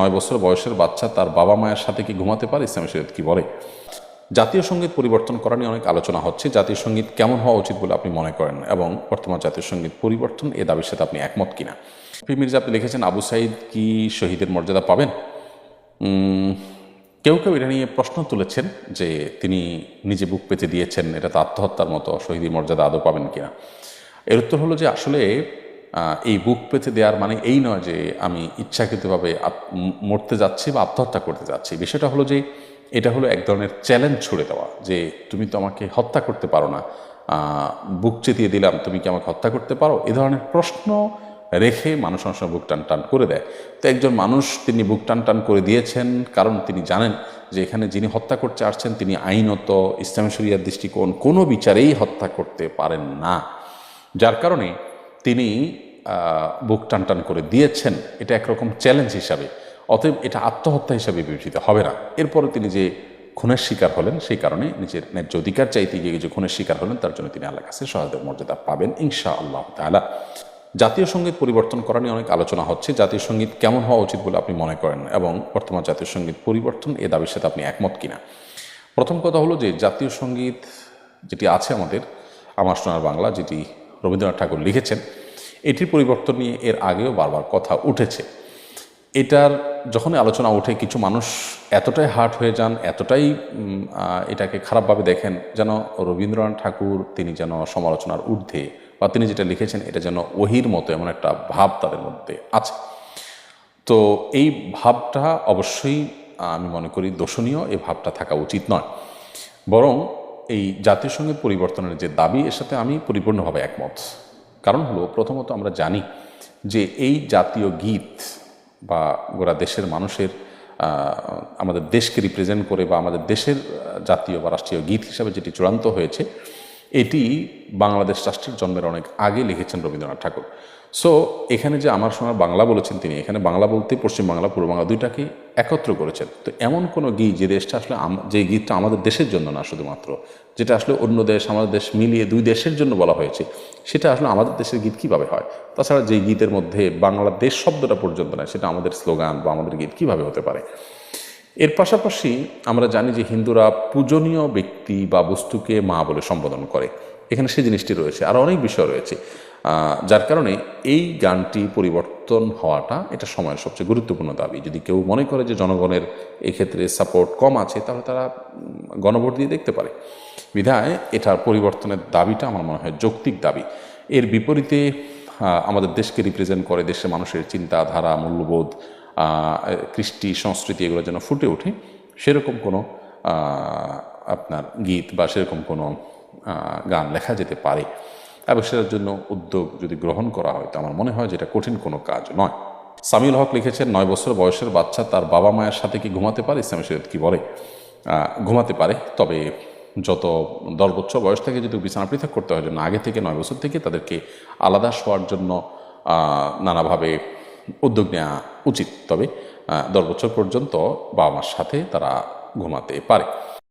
নয় বছর বয়সের বাচ্চা, তার বাবা মায়ের সাথে কি ঘুমাতে পারে? ইসলাম শরীয়ত কি বলে? জাতীয় সংগীত পরিবর্তন করা নিয়ে অনেক আলোচনা হচ্ছে। জাতীয় সংগীত কেমন হওয়া উচিত বলে আপনি মনে করেন? এবং বর্তমান জাতীয় সংগীত পরিবর্তন এ দাবির সাথে আপনি একমত কিনা? পি মির্জা, আপনি লিখেছেন, আবু সাইদ কি শহীদের মর্যাদা পাবেন? কেউ কেউ এটা নিয়ে প্রশ্ন তুলেছেন যে তিনি নিজে বুক পেতে দিয়েছেন, এটা তো আত্মহত্যার মতো শহীদের মর্যাদা আদৌ পাবেন কিনা? এর উত্তর হলো যে আসলে এই বুক পেতে দেওয়ার মানে এই নয় যে আমি ইচ্ছাকৃতভাবে মরতে যাচ্ছি বা আত্মহত্যা করতে যাচ্ছি। বিষয়টা হলো যে এটা হলো এক ধরনের চ্যালেঞ্জ ছুড়ে দেওয়া যে তুমি তো আমাকে হত্যা করতে পারো না। বুক চেতিয়ে দিলাম, তুমি কি আমাকে হত্যা করতে পারো? এ ধরনের প্রশ্ন রেখে মানুষ অনেক বুক টান টান করে দেয়। তো একজন মানুষ তিনি বুক টান টান করে দিয়েছেন কারণ তিনি জানেন যে এখানে যিনি হত্যা করতে আসছেন তিনি আইনত ইসলামী শরিয়ার দৃষ্টিকোণ কোনো বিচারেই হত্যা করতে পারেন না। যার কারণে তিনি বুক টান করে দিয়েছেন। এটা একরকম চ্যালেঞ্জ হিসাবে। অতএব এটা আত্মহত্যা হিসাবে বিবেচিত হবে না। এরপরে তিনি যে খুনের শিকার হলেন, সেই কারণে নিজের ন্যায্য অধিকার চাইতে গিয়ে যে খুনের শিকার হলেন, তার জন্য তিনি আল্লাহ কাছে সহায়তার মর্যাদা পাবেন ইনশা আল্লাহ তালা জাতীয় সংগীত পরিবর্তন করা নিয়ে অনেক আলোচনা হচ্ছে। জাতীয় সংগীত কেমন হওয়া উচিত বলে আপনি মনে করেন? এবং বর্তমান জাতীয় সংগীত পরিবর্তন এ দাবির সাথে আপনি একমত কিনা? প্রথম কথা হলো যে, জাতীয় সংগীত যেটি আছে আমাদের, আমার সোনার বাংলা, যেটি রবীন্দ্রনাথ ঠাকুর লিখেছেন, এটির পরিবর্তন নিয়ে এর আগেও বারবার কথা উঠেছে। এটার যখনই আলোচনা ওঠে, কিছু মানুষ এতটাই হার্ট হয়ে যান, এতটাই এটাকে খারাপভাবে দেখেন, যেন রবীন্দ্রনাথ ঠাকুর তিনি যেন সমালোচনার ঊর্ধ্বে, বা তিনি যেটা লিখেছেন, এটা যেন ওহির মতো এমন একটা ভাব তাদের মধ্যে আছে। তো এই ভাবটা অবশ্যই আমি মনে করি দোষণীয় এই ভাবটা থাকা উচিত নয়। বরং এই সংগীত পরিবর্তনের যে দাবি, এর সাথে আমি পরিপূর্ণভাবে একমত। কারণ হলো, প্রথমত আমরা জানি যে এই জাতীয় গীত বা গোটা দেশের মানুষের আমাদের দেশকে রিপ্রেজেন্ট করে বা আমাদের দেশের জাতীয় বা রাষ্ট্রীয় গীত হিসাবে যেটি চূড়ান্ত হয়েছে, এটি বাংলাদেশ রাষ্ট্রের জন্মের অনেক আগে লিখেছেন রবীন্দ্রনাথ ঠাকুর। সো এখানে যে আমার সোনার বাংলা বলেছেন তিনি, এখানে বাংলা বলতে পশ্চিম বাংলা, পূর্ব বাংলা দুইটাকে একত্র করেছেন। তো এমন কোনো গীত যে দেশটা আসলে যে গীতটা আমাদের দেশের জন্য না শুধুমাত্র, যেটা আসলে অন্য দেশ, আমাদের দেশ মিলিয়ে দুই দেশের জন্য বলা হয়েছে, সেটা আসলে আমাদের দেশের গীত কীভাবে হয়? তাছাড়া যে গীতের মধ্যে বাংলাদেশ শব্দটা পর্যন্ত নয়, সেটা আমাদের স্লোগান বা আমাদের গীত কীভাবে হতে পারে? এর পাশাপাশি আমরা জানি যে হিন্দুরা পূজনীয় ব্যক্তি বা বস্তুকে মা বলে সম্বোধন করে। এখানে সেই জিনিসটি রয়েছে। আর অনেক বিষয় রয়েছে। যার কারণে এই গানটি পরিবর্তন হওয়াটা এটা সময়ের সবচেয়ে গুরুত্বপূর্ণ দাবি। যদি কেউ মনে করে যে জনগণের এক্ষেত্রে সাপোর্ট কম আছে, তাহলে তারা গণভোট দিয়ে দেখতে পারে। বিধায় এটার পরিবর্তনের দাবিটা আমার মনে হয় যৌক্তিক দাবি। এর বিপরীতে আমাদের দেশকে রিপ্রেজেন্ট করে দেশের মানুষের চিন্তাধারা, মূল্যবোধ কৃষ্টি, সংস্কৃতি এগুলো যেন ফুটে ওঠে, সেরকম কোনো আপনার গীত বা সেরকম কোনো গান লেখা যেতে পারে। এবং সেটার জন্য উদ্যোগ যদি গ্রহণ করা হয়, তো আমার মনে হয় যে এটা কঠিন কোনো কাজ নয়। সামিউল হক লিখেছেন, নয় বছর বয়সের বাচ্চা তার বাবা মায়ের সাথে কি ঘুমাতে পারে? ইসলামী শরীয়ত কি বলে? ঘুমাতে পারে। তবে যত দশ বছর বয়স থেকে যদি বিছানা পৃথক করতে হয়, জন্য আগে থেকে নয় বছর থেকে তাদেরকে আলাদা শোয়ার জন্য নানাভাবে উদ্যোগ নেওয়া উচিত। তবে দশ বছর পর্যন্ত বাবা মার সাথে তারা ঘুমাতে পারে।